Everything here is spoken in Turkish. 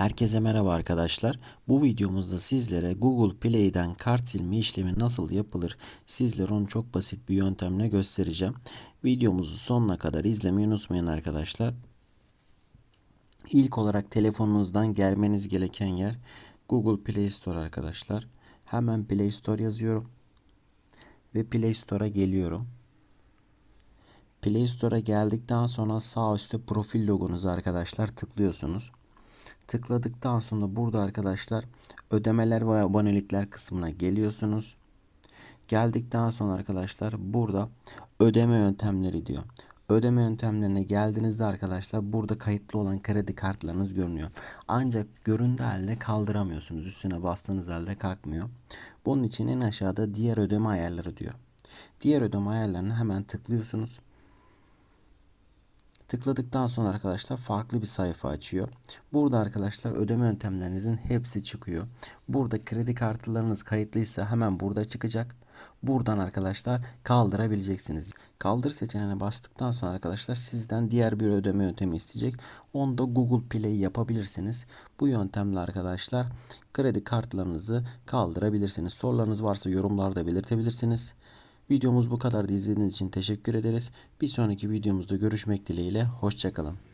Herkese merhaba arkadaşlar. Bu videomuzda sizlere Google Play'den kart silme işlemi nasıl yapılır sizlere onu çok basit bir yöntemle göstereceğim. Videomuzu sonuna kadar izlemeyi unutmayın arkadaşlar. İlk olarak telefonunuzdan gelmeniz gereken yer Google Play Store arkadaşlar. Hemen Play Store yazıyorum. Ve Play Store'a geliyorum. Play Store'a geldikten sonra sağ üstte profil logonuzu arkadaşlar tıklıyorsunuz. Tıkladıktan sonra burada arkadaşlar ödemeler ve abonelikler kısmına geliyorsunuz. Geldikten sonra arkadaşlar burada ödeme yöntemleri diyor. Ödeme yöntemlerine geldiğinizde arkadaşlar burada kayıtlı olan kredi kartlarınız görünüyor. Ancak göründüğü halde kaldıramıyorsunuz. Üstüne bastığınız halde kalkmıyor. Bunun için en aşağıda diğer ödeme ayarları diyor. Diğer ödeme ayarlarını hemen tıklıyorsunuz. Tıkladıktan sonra arkadaşlar farklı bir sayfa açıyor. Burada arkadaşlar ödeme yöntemlerinizin hepsi çıkıyor. Burada kredi kartlarınız kayıtlıysa hemen burada çıkacak. Buradan arkadaşlar kaldırabileceksiniz. Kaldır seçeneğine bastıktan sonra arkadaşlar sizden diğer bir ödeme yöntemi isteyecek. Onu da Google Play yapabilirsiniz. Bu yöntemle arkadaşlar kredi kartlarınızı kaldırabilirsiniz. Sorularınız varsa yorumlarda belirtebilirsiniz. Videomuz bu kadar. İzlediğiniz için teşekkür ederiz. Bir sonraki videomuzda görüşmek dileğiyle. Hoşçakalın.